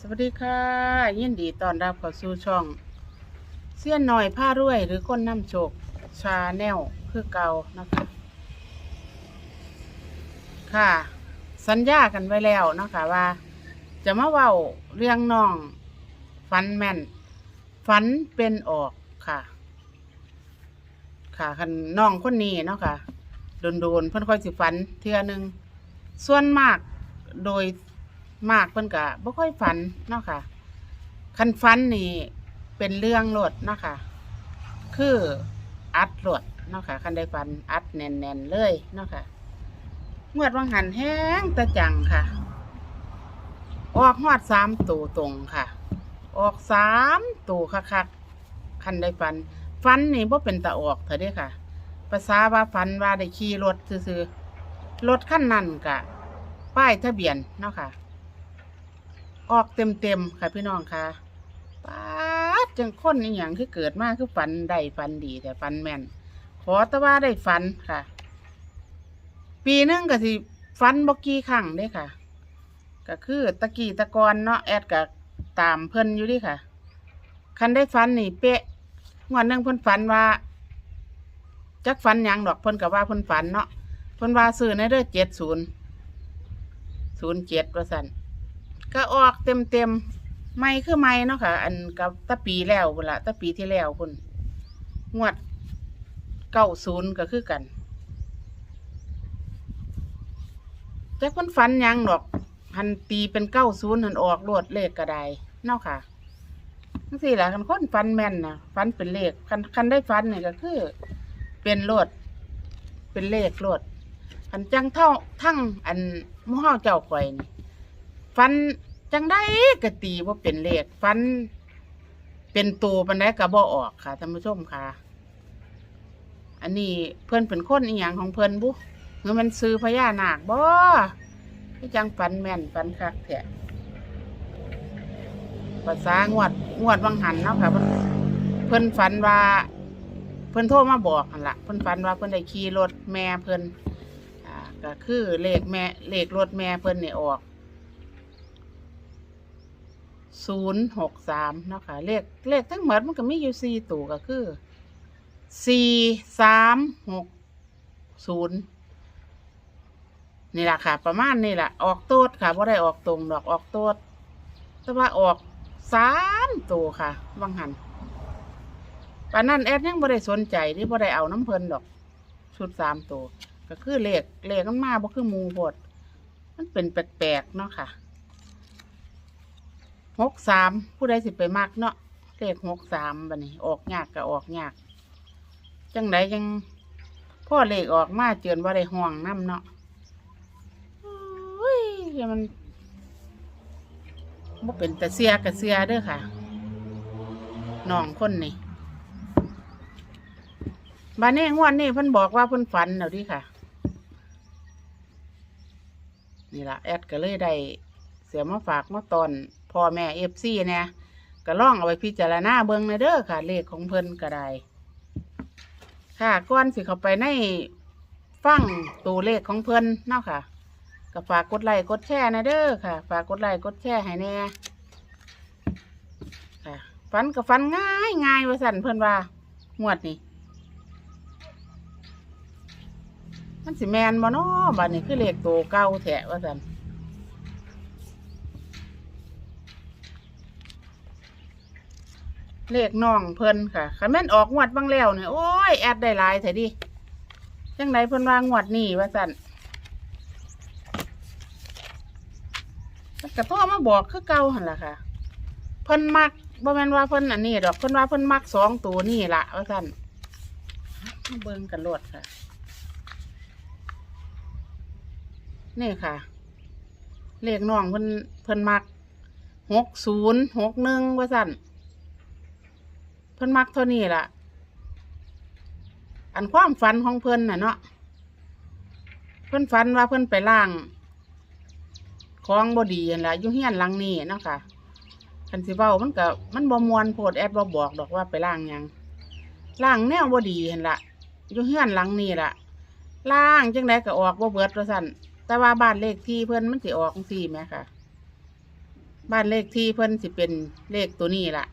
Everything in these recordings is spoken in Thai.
สวัสดีค่ะ ยินดีต้อนรับเข้าสู่ช่อง เสี้ยนหน่อยผ้ารวย หรือคนน้ำโชคชาแนลคือเก่านะคะ ค่ะ สัญญากันไว้แล้วนะคะว่า จะมาเว้าเรื่องน้องฝันแม่นฝันเป็นออกค่ะ ค่ะคันน้องคนนี้เนาะค่ะโดนๆเพิ่นค่อยสิฝันเทื่อหนึงส่วนมากโดย มากเพิ่นก็บ่ค่อยฝันเนาะค่ะคันฝันนี่เป็นเรื่องโลดเนาะค่ะ คืออัดโลดเนาะค่ะคันได้ฝันอัดแน่นๆเลยเนาะค่ะงวดวังหันแห้งตะจังค่ะ ออกฮอดสามตัวตรงค่ะ ออกสามตัวคักๆคันได้ฝันฝันนี่บ่เป็นตาออกเถอะเด้ค่ะ ภาษาว่าฝันว่าได้ขี่รถซื่อๆรถคันนั้นกะ ป้ายทะเบียนเนาะค่ะ ออกเต็มๆค่ะพี่น้องค่ะป้าดจังคนอีหยังคือเกิดมาคือฝันได้ฝันดีแต่ฝันแม่น ขอแต่ว่าได้ฝันค่ะ ปีหนึงก็สิฝันบ่กี่ครั้งเด้ค่ะ ก็คือตะกี้ตะกอนเนาะแอดก็ตามเพิ่นอยู่เดิค่ะ คันได้ฝันนี่เป๊ะงวดหนึงเพิ่นฝันว่าจักฝันหยังดอกเพิ่นก็ว่าเพิ่นฝันเนาะเพิ่นว่าซื้อในเด้อเจ็ดศูนย์ศูนย์เจ็ดว่าสั่น ก็ออกเต็มเต็มๆไม่คือไม่เนาะค่ะ อันกับตะปีแล้วพุ่นละตะปีที่แล้วพุ่นงวดเก้าศูนย์ก็คือกันจักเพิ่นฝันหยังดอกหันตีเป็นเก้าศูนย์หันออกรวดเลขก็ได้เนาะค่ะทั้งสี่แหละคันคนฝันแม่นนะฝันเป็นเลขคันคันได้ฝันเนี่ยก็คือ เป็นโลดเป็นเลขโลดอันจังเท่าทั้งอันหมู่เฮาเจ้าข่อยนี่ ฟันจังได้กะตีว่าเป็นเลขฟัน เป็นตัวปันไดกะบ่ออกค่ะท่านผู้ชมค่ะ อันนี้เพื่อนเป็นคนอีหยังของเพื่อนบุหรือมันซื้อพญานาคบ่ที่จังฟันแม่นฟันคักแท้ภาษางวดงวดวังหันเนาะค่ะเพิ่นเพิ่นฝันว่า เพิ่นโทรมาบอกหั่นละเพิ่นฝันว่าเพิ่นได้ขี่รถแม่เพิ่นอ่าก็คือเลขแม่เลขรถแม่เพิ่นเนี่ออก ศูนย์หกสามเนาะค่ะเลขเลขทั้งหมดมันก็มีอยู่สี่ตัวก็คือสี่สามหกศูนย์นี่แหละค่ะ ประมาณนี่แหละออกโต๊ดค่ะว่าได้ออกตรงดอกออกโต๊ดแต่ว่าออกสามตัวค่ะวังหันปานนั้นแอดยังบ่ได้สนใจที่บ่ได้เอาน้ำเพลินดอก ชุดสามตัว ก็คือเลขเลขมันมาบ่คือมูโพดมันเป็นแปลกๆเนาะค่ะ หกสามผู้ใดสิไปมักเนาะเลขหกสามบัดนี้ ออกยากก็ออกยากจังไดยังพ่อเลขออกมาเจือนว่าได้ห่วงน้ำเนาะโอ้ยอย่ามันบ่เป็นแต่เสียกับเสียเด้อค่ะน้องคนนี่บานนี้งวดนี้เพิ่นบอกว่าเพิ่นฝันแล้วดิค่ะ นี่ละแอดก็เลยได้เสียมาฝากมาตอน พ่อแม่เอฟซีเนี่ยก็ล่องเอาไปพิจารณาเบิ่งในเด้อค่ะ เลขของเพิ่นก็ได้ค่ะก่อนสิเข้าไปในฟังตัวเลขของเพิ่นเนาะค่ะก็ฝากกดไลค์กดแชร์ในเด้อค่ะ ฝากกดไลค์กดแชร์ให้แน่ค่ะฝันก็ฝันง่ายง่ายว่าสั่นเพิ่นว่างวดนี้มันสิแมนบ่เนาะบัดนี้คือเลขโตวเก่าแท้ว่าซั่น เลขน้องเพิ่นค่ะคันแม่นออกงวดบางแล้วเนี่ยโอ้ยแอดได้หลายแท้ดิจังไดเพิ่นวางงวดนี้ว่าซั่นมันก็โทรมาบอกคือเก่าหันล่ะค่ะ เพิ่นมักบ่แม่นว่าเพิ่นอันนี้ดอกเพิ่นว่าเพิ่นมักสองตัวนี่ละว่าซั่นมาเบิ่งกันโลดค่ะ นี่ค่ะ เลขน้องเพิ่นเพิ่นมักหกศูนย์หกหนึ่งว่าสั่น เพิ่นมักเท่านี้ล่ะ อันความฝันของเพิ่นน่ะเนาะเพิ่นฝันว่าเพิ่นไปล่างของบอดีนั่นล่ะอยู่เฮียนหลังนี้เนาะค่ะคันสิเว้ามันก็มันบ่มวนโพดแอดบ่บอกดอกว่าไปล่างหยังล่างแนวบ่ดีหั่นละอยู่เฮียนหลังนี้ล่ะล่างจังไดก็ออกบ่เบิดว่าซั่นแต่ว่าบ้านเลขที่เพิ่นมันสิออกจังซี่แหมค่ะ บ้านเลขที่เพิ่นสิเป็นเลขตัวนี้ล่ะ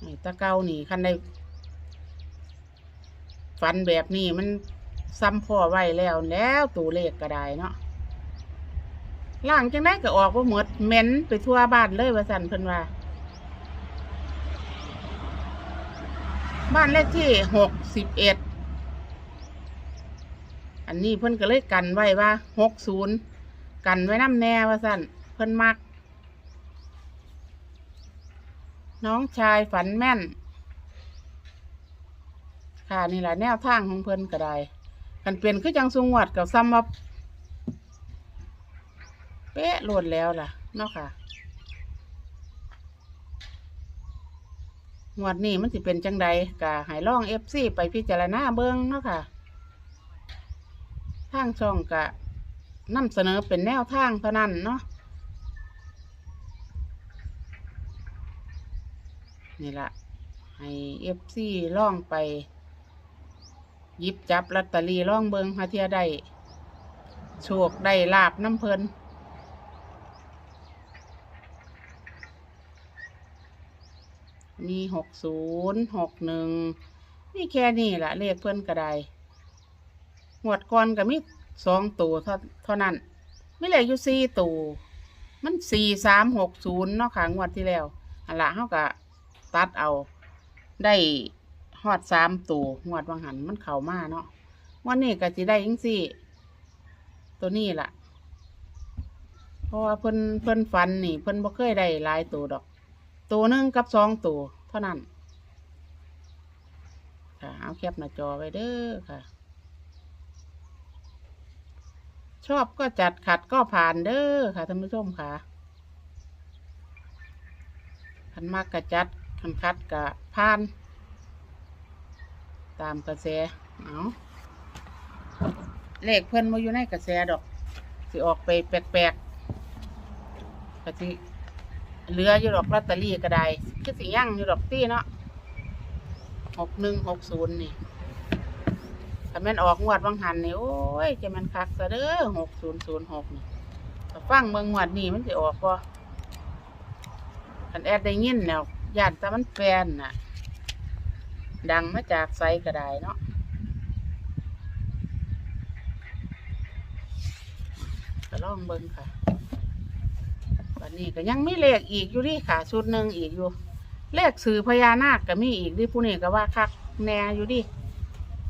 ไอ้ ตะเก้านี่คันได้ฟันแบบนี้มันซ้ำพ่อไว้แล้วแล้วตัวเลขก็ได้เนาะล่างจังได้ก็ออกว่าหมดเหม็นไปทั่วบ้านเลยว่าสันเพิ่นว่า บ้านเลขที่หกสิบเอ็ดอันนี้เพิ่นก็เลยกันไว้ว่าหกศูนย์กันไว้น้ำแน่ว่าสันเพิ่นมัก น้องชายฝันแม่น ค่ะนี่แหละแนวทางของเพิ่นก็ได้กันเปลี่ยนคือจังสุงวัดกับซ้ำว่าเป๊ะโหลดแล้วล่ะเนาะค่ะงวดนี้มันสิเป็นจังใดกะให้ล่องเอฟซีไปพิจารณาเบิ้งเนาะค่ะทางช่องกะนำเสนอเป็นแนวทางเท่านั้นเนาะ นี่ละให้เอฟซีล่องไปหยิบจับลอตเตอรี่ล่องเบิงหาเทียได้โชคได้ลาบน้ำเพลินมีหกศูนย์หกหนึ่งนี่แค่นี้แหละเลขเพื่อนก็ได้หวดก่อนก็มีสองตัวเท่าเท่านั้นไม่เหลืออยู่สี่ตัวมันสี่สามหกศูนย์เนาะค่ะงวดที่แล้วอันละเขาก็ ตัดเอา ได้ฮอดสามตัวงวดวังหันมันเข่ามาเนาะวันนี้ก็จะได้ยังสี่ ตัวนี้ล่ะ เพราะว่าเพิ่นเพิ่นฟันนี่ เพิ่นบ่เคยได้หลายตัวดอก ตัวหนึ่งกับสองตัวเท่านั้นค่ะเอาแคปหน้าจอไว้เด้อค่ะ ชอบก็จัดขัดก็ผ่านเด้อค่ะท่านผู้ชมค่ะขันมากกระจัด ขันคัดกะผ่าน ตามกระแสเอาเลขเพิ่นมาอยู่ในกระแสดอก สิออกไปแปลกๆกะสิเหลืออยู่ดอกลอตเตอรี่ก็ได้คือสิยั่งอยู่ดอกตี้เนาะหกหนึ่งหกศูนย์นี่ถ้าแม่นออกงวดวังหันนี่โอ้ยจะมันคักซะเด้อหกศูนย์ศูนย์หกนี่ฟังเมืองงวดนี่มันสิออกบ่คันแอดได้ยินแล้ว ญาติแต่มันแฟนน่ะ ดังมาจากไซก็ได้เนาะก็ลองเบิ่งค่ะวันนี้ก็ยังมีเลขอีกอยู่ดิค่ะชุดหนึ่งอีกอยู่ เลขสื่อพญานาคก็มีอีกดิผู้นี้ก็ว่าคักแน่อยู่ดิ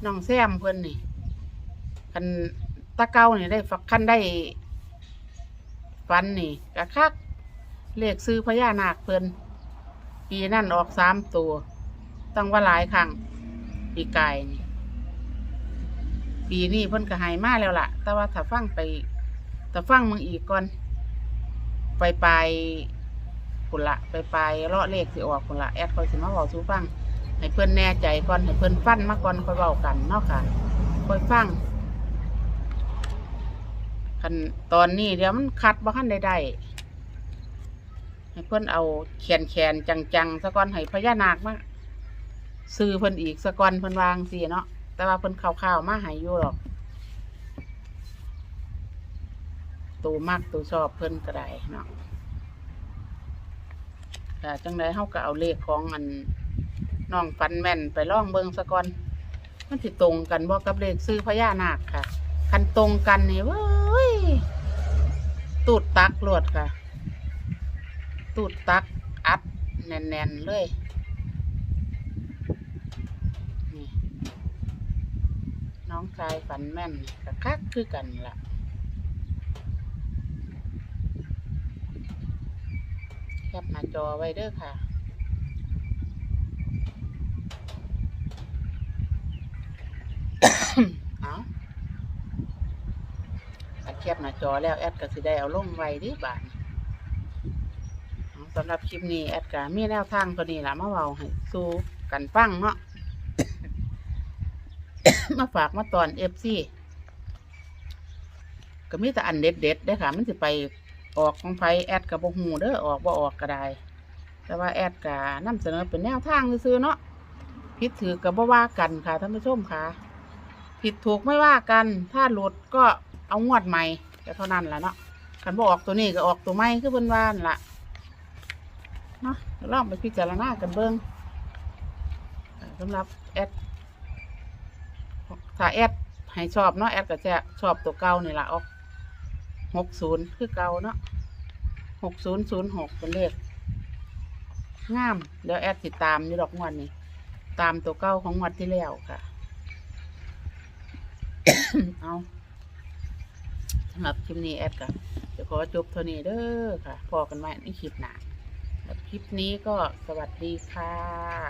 น้องแซมเพิ่นนี่คันตะเก้านี่ได้ฝักคันได้ฟันนี่ก็คักเลขซื้อพญานาคเพิ่น ปีนั่นออกสามตัว ตั้งว่าหลายครั้งปีกายนี่ปีนี้เพิ่นก็ใหายมาแล้วล่ะ แต่ว่าถ้าฟังไปถ้าฟังมึงอีกก่อน ไปไปคุนละไปไปเลาะเลขสิออกคุนละแอดคอยสิมาบอกสู้ฟังให้เพื่อนแน่ใจก่อนให้เพื่อนฟันมาก่อนคอยเบากันเนาะค่ะคอยฟังคันตอนนี้เดี๋ยวมันคัดบ่คันใดๆ ให้เพื่อนเอาแขนแขนจังๆสะก่อนให้พญานาคมาซื้อเพิ่นอีกสะก่อนเพิ่นวางสิเนาะแต่ว่าเพิ่นข่าวๆมาให้อยู่หรอกตัวมากตัวชอบเพิ่นก็ได้เนาะแต่จังไดเฮาก็เอาเลขของอันน้องฟันแม่นไปล่องเบิงซะก่อนมันสิตรงกันบ่กับเลขซื้อพญานาคค่ะ คันตรงกันนี่เว้ยตูดตักลวดค่ะ ตูดตักอัดแน่นๆเลยนี่น้องชายฝันแม่นก็คักคือกันล่ะ แคปหน้าจอไว้เด้อค่ะเอาอัดแคปหน้าจอแล้วแอดก็สิได้เอาลงไว้เดิบานเอา สำหรับคลิปนี้แอดก็มีแนวทางตัวนี้ละมาเว้าให้สู้กันฟังเนาะ มาฝากมาตอนเอฟซีก็มีแต่อันเด็ดเด็ดได้อค่ะ มันสิไปออกของไฟแอดกับบ่ฮูเด้อออกบ่ออกก็ได้ แต่ว่าแอดกะนำเสนอเป็นแนวทางซื่อๆเนาะผิดถือกับบ่ว่ากันค่ะท่านผู้ชมค่ะ ผิดถูกไม่ว่ากัน ถ้าหลุดก็เอางวดใหม่ก็เท่านั้นแหละเนาะคันบออกตัวนี้ก็ออกตัวใหม่คือเพิ่นว่านั่นล่ะ เนาะเดี๋ยวลองไปพิจารณากันเบิ่งอ่าสำหรับแอดถ้าแอดให้ชอบเนาะแอดก็จะชอบตัวเก่านี่ล่ะออกหกศูนย์คือเก่าเนาะหกศูนย์ศูนย์หกเป็นเลขงามเดี๋ยวแอดติดตามอยู่ดอกงวดนี้ตามตัวเก่าของงวดที่แล้วค่ะ เอาสำหรับคลิปนี้แอดก็จะขอจบเท่านี้เด้อค่ะ พอกันไว้ในคลิปหน้าสำหรับค ลิปนี้ก็สวัสดีค่ะ